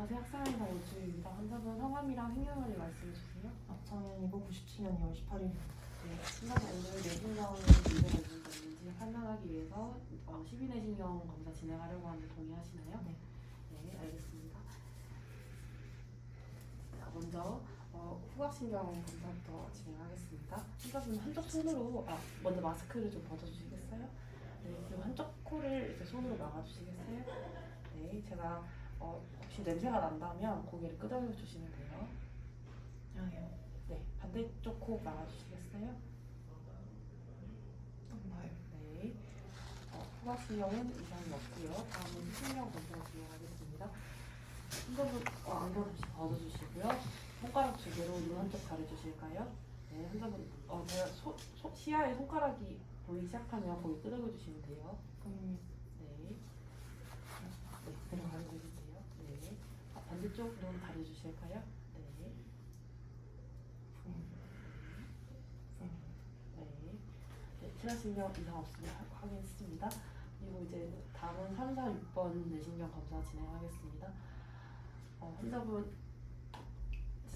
안녕하세요. 학생회사 오주입니다. 환자분 성함이랑 생년월일 말씀해 주세요. 2000년이고 97년 2월 18일 네, 내신경에 문제가 있는지 없는지 판단하기 위해서 어, 12내신경 검사 진행하려고 하는데 동의하시나요? 네. 네, 알겠습니다. 자, 먼저 어, 후각신경 검사부터 진행하겠습니다. 환자분 한쪽 손으로 아, 먼저 마스크를 좀 벗어주시겠어요? 네, 그리고 한쪽 코를 이제 손으로 막아주시겠어요? 네, 제가 어, 혹시 냄새가 난다면 고개를 끄덕여 주시면 돼요. 아요 네, 반대쪽 코 막아주시겠어요? 나요 네. 어, 후각신경은 이상이 없고요. 다음은 신경 검사 진행하겠습니다. 한번은 어, 안경 잠시 벗어주시고요. 손가락 두 개로 눈 한쪽 가려주실까요? 네, 한번 어, 제가 소, 소, 시야에 손가락이 보이기 시작하면 거기 끄덕여 주시면 돼요. 보입니다 네. 네, 그럼 가려주시면 돼요. 네. 눈 가려주실까요? 네. 네. 네, 치아신경 이상 없으면 하- 확인했습니다. 그리고 이제 다음은 3, 4, 6번 뇌신경 검사 진행하겠습니다. 어, 환자분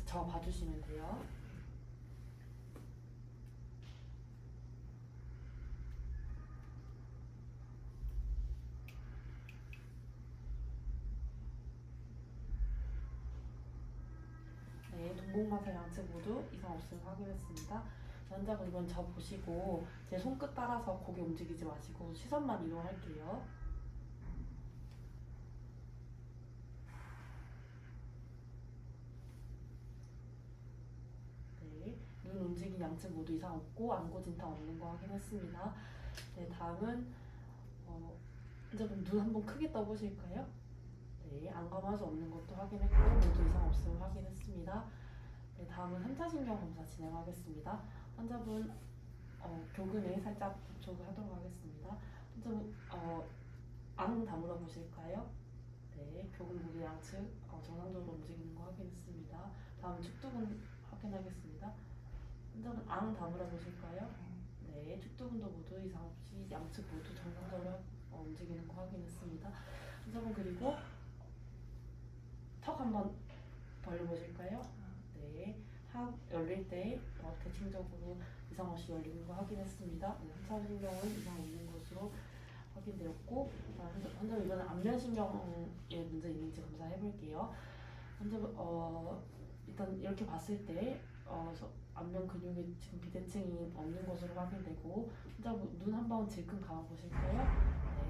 저 봐주시면 돼요. 네, 동공마사 양측 모두 이상 없음을 확인했습니다. 환자분 이건 저 보시고 제 손끝 따라서 고개 움직이지 마시고 시선만 이동할게요. 네, 눈 움직임 양측 모두 이상 없고 안고 진탕 없는 거 확인했습니다. 네, 다음은 어, 환자분 눈 한번 크게 떠보실까요? 네, 안검하수 없는 것도 확인했고 모두 이상 없음을 확인했습니다. 네, 다음은 한차신경 검사 진행하겠습니다. 환자분 어, 교근에 살짝 접촉을 하도록 하겠습니다. 환자분 어, 안 다물어 보실까요? 네, 교근 무게 양측 어, 정상적으로 움직이는 거 확인했습니다. 다음 축두근 확인하겠습니다. 환자분 안 다물어 보실까요? 네, 축두근도 모두 이상 없이 양측 모두 정상적으로 어, 움직이는 거 확인했습니다. 환자분 그리고 턱 한번 벌려보실까요? 네, 하 열릴 때 어, 대칭적으로 이상 없이 열리는 거 확인했습니다. 네, 한차신경은 이상 없는 것으로 확인되었고 환자분 이번엔 안면신경에 문제 있는지 검사해 볼게요. 환자분 어, 일단 이렇게 봤을 때 어, 서- 안면 근육에 지금 비대칭이 없는 것으로 확인되고 환자분 눈 한 번 질끈 감아 보실까요?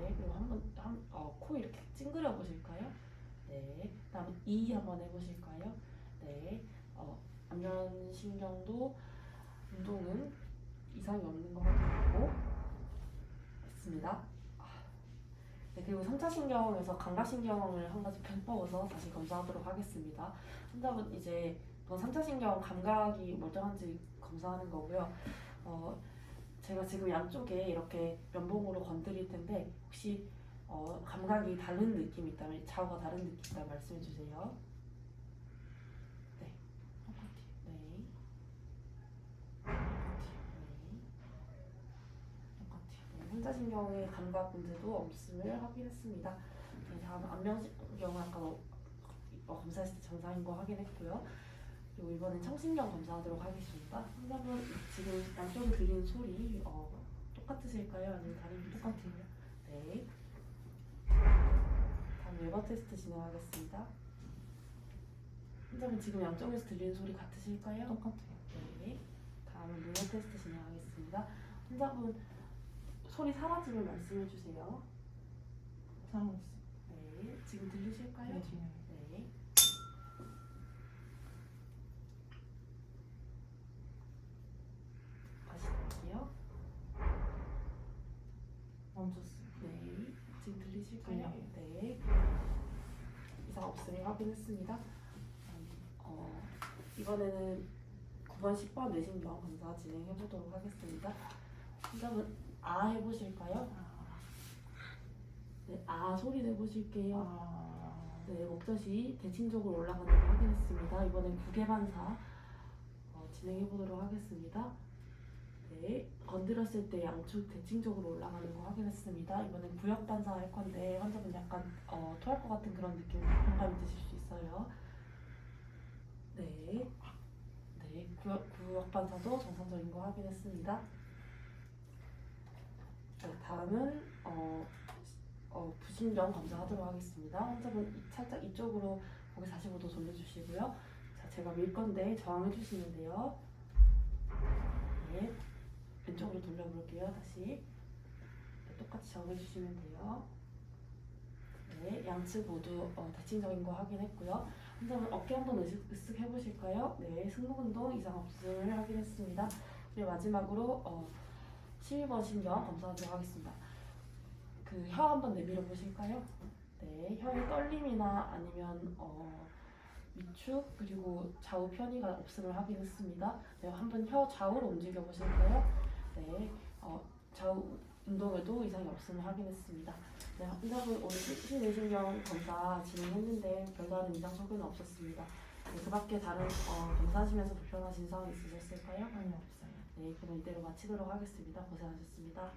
네, 그리고 한번 한, 어, 코 이렇게 찡그려 보실까요? 네, 그다음 이 한번 해보실까요? 네, 어, 안면신경도 운동은 이상이 없는 거 확인하고 있습니다. 아, 네, 그리고 3차 신경에서 감각신경을 한 가지 빼먹어서 다시 검사하도록 하겠습니다. 환자분 이제 또 3차 신경 감각이 멀쩡한지 검사하는 거고요. 어, 제가 지금 양쪽에 이렇게 면봉으로 건드릴 텐데 혹시 어, 감각이 다른 느낌이 있다면 좌우가 다른 느낌이 있다면 말씀해 주세요 네. 네. 환자신경의 감각 문제도 없음을 확인했습니다. 네, 다음 안면신경은 아까 어, 어, 검사했을 때 정상인 거 확인했고요. 그리고 이번엔 청신경 검사하도록 하겠습니다. 환자분 지금 양쪽에 들리는 소리 어, 똑같으실까요? 아니면 다른 똑같아요 네. 다음 웨버 테스트 진행하겠습니다. 환자분 지금 양쪽에서 들리는 소리 같으실까요? 똑같아요 네. 다음은 루어 테스트 진행하겠습니다. 환자분 소리 사라지면 말씀해 주세요. 사람 없어 네. 지금 들리실까요? 네 네. 다시 할게요. 멈췄어요 네. 지금 들리실까요? 들려요. 네. 이상 없음을 확인했습니다. 어, 이번에는 9번, 10번 뇌신경 검사 진행해 보도록 하겠습니다. 환자분 아 해보실까요? 아, 네, 아 소리 내보실게요. 아, 네, 목젖이 대칭적으로 걸 확인했습니다. 이번엔 구개반사 어, 진행해 보도록 하겠습니다. 네, 건드렸을 때 양쪽 대칭적으로 올라가는 거 확인했습니다. 이번엔 구역반사 할 건데 환자분 약간 어, 토할 것 같은 그런 느낌 공감이 드실 수 없어요. 네. 네, 구역, 구역 반사도 정상적인 거 확인했습니다. 네, 다음은 어, 어, 부신경 검사하도록 하겠습니다. 환자분 이- 살짝 이쪽으로 고개 45도 돌려주시고요. 자, 제가 밀 건데 저항해 주시면 돼요. 네, 왼쪽으로 돌려볼게요. 다시 네, 똑같이 저항해 주시면 돼요. 네, 양측 모두 어, 대칭적인 거 확인했고요. 환자분 어깨 한번 으쓱, 으쓱 해보실까요? 네, 승모근동 이상 없음을 확인했습니다. 그리고 마지막으로 어, 12번 신경 검사하도록 하겠습니다. 그 혀 한번 내밀어 보실까요? 네, 혀의 떨림이나 아니면 어, 위축 그리고 좌우 편의가 없음을 확인했습니다. 네, 한번 혀 좌우로 움직여 보실까요? 네, 어, 좌우 운동에도 이상이 없음을 확인했습니다. 네, 환자분 오늘 신내신경 검사 진행했는데 별다른 이상 소견은 없었습니다. 네, 그 밖에 다른 어, 검사하시면서 불편하신 사항 있으셨을까요? 아니 없어요. 네, 그럼 이대로 마치도록 하겠습니다. 고생하셨습니다.